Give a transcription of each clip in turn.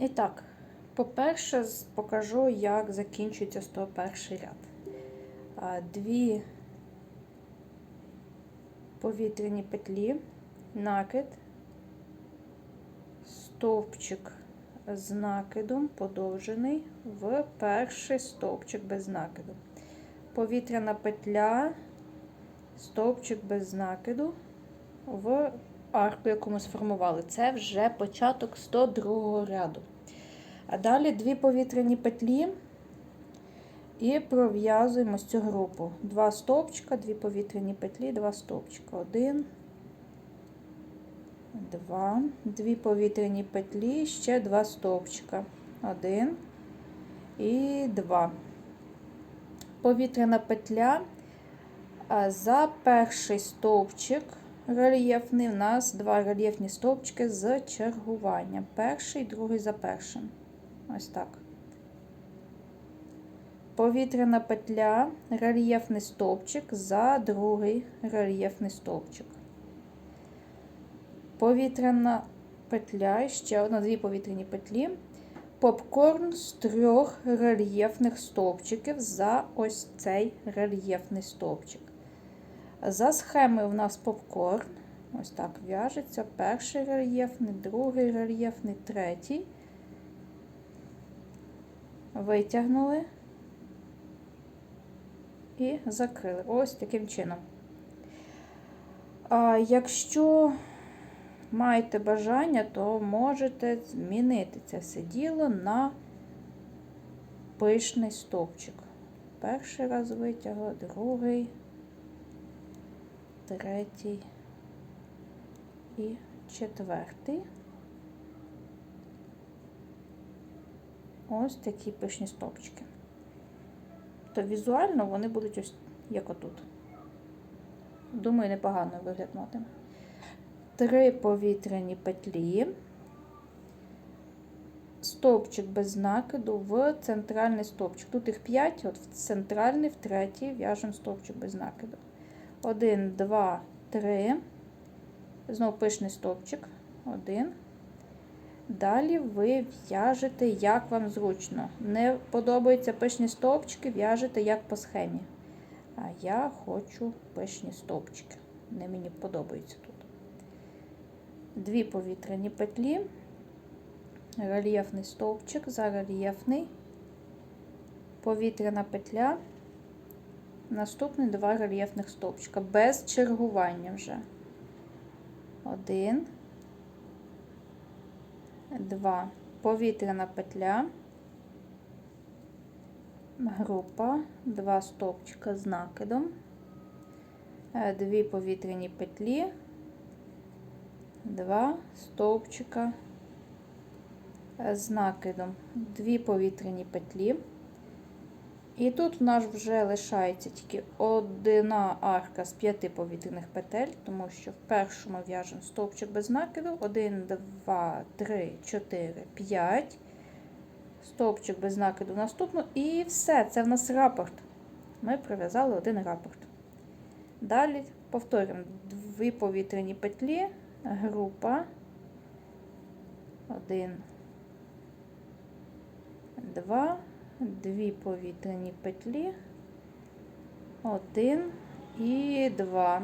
І так, по-перше, покажу, як закінчується 101 ряд. Дві повітряні петлі, накид, стовпчик з накидом подовжений в перший стовпчик без накиду. Повітряна петля, стовпчик без накиду в арку, яку ми сформували. Це вже початок 102 ряду. А далі дві повітряні петлі і пров'язуємо цю групу. Два стовпчика, дві повітряні петлі, два стовпчика. Один, два, дві повітряні петлі, ще два стовпчика. Один і два. Повітряна петля. За перший стовпчик рельєфний у нас два рельєфні стовпчики з чергуванням. Перший, другий за першим. Ось так. Повітряна петля, рельєфний стовпчик за другий рельєфний стовпчик. Повітряна петля, ще одна, дві повітряні петлі. Попкорн з трьох рельєфних стовпчиків за ось цей рельєфний стовпчик. За схемою в нас попкорн. Ось так в'яжеться. Перший рельєфний, другий рельєфний, третій. Витягнули і закрили. Ось таким чином. А якщо маєте бажання, то можете змінити це все діло на пишний стовпчик. Перший раз витягла, другий, третій і четвертий. Ось такі пишні стовпчики. То візуально вони будуть ось як отут. Думаю, непогано виглядатиме. Три повітряні петлі, стовпчик без накиду в центральний стовпчик. Тут їх 5, от в центральний, в третій в'яжемо стовпчик без накиду. Один, два, три. Знову пишний стовпчик. Один. Далі ви в'яжете, як вам зручно. Не подобаються пишні стовпчики, в'яжете як по схемі. А я хочу пишні стовпчики. Вони мені подобаються тут. Дві повітряні петлі, рельєфний стовпчик, за рельєфний, повітряна петля, наступні два рельєфних стовпчика, без чергування вже. Один, два. Повітряна петля, група, два стовпчика з накидом, е, дві повітряні петлі, два стовпчика з накидом, дві повітряні петлі. І тут в нас вже лишається тільки одна арка з п'яти повітряних петель, тому що в першому в'яжемо стовпчик без накиду. 1, 2, 3, 4, 5. Стовпчик без накиду наступну. І все, це в нас рапорт. Ми прив'язали один рапорт. Далі повторюємо дві повітряні петлі, група. 1, 2, дві повітряні петлі, один і два.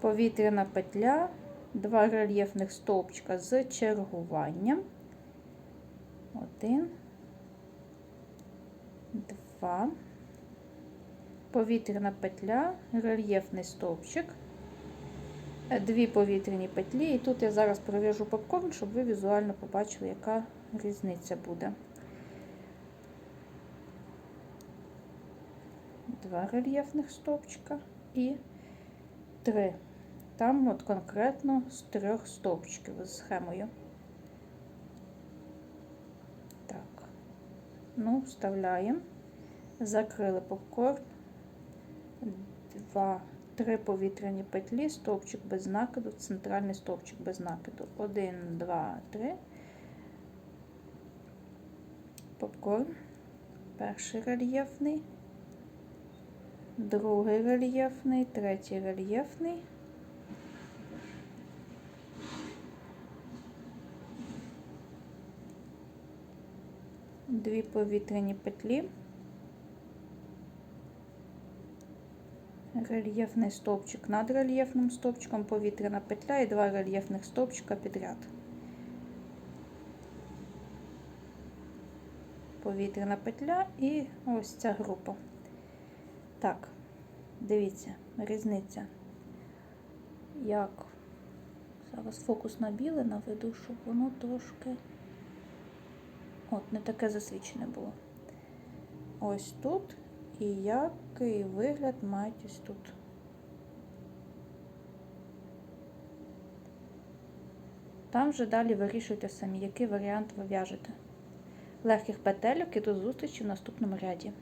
Повітряна петля, два рельєфних стовпчика з чергуванням. Один, два. Повітряна петля, рельєфний стовпчик, дві повітряні петлі. І тут я зараз пров'яжу попкорн, щоб ви візуально побачили, яка різниця буде. Два рельєфних стовпчика і три. Там от конкретно з трьох стовпчиків з схемою. Так, ну, вставляємо, закрили попкорн, два, три повітряні петлі, стовпчик без накиду, центральний стовпчик без накиду. Один, два, три. Попкорн, перший рельєфний другий рельєфний, третій рельєфний. дві повітряні петлі, рельєфний стовпчик над рельєфним стовпчиком, повітряна петля і два рельєфних стовпчика підряд. Повітряна петля і ось ця група. Так, дивіться, різниця. Як зараз фокус на біле наведу, щоб воно трошки. От, не таке засвічене було. Ось тут. І який вигляд мають ось тут. Там вже далі вирішуйте самі, який варіант ви в'яжете. Легких петельок і до зустрічі в наступному ряді.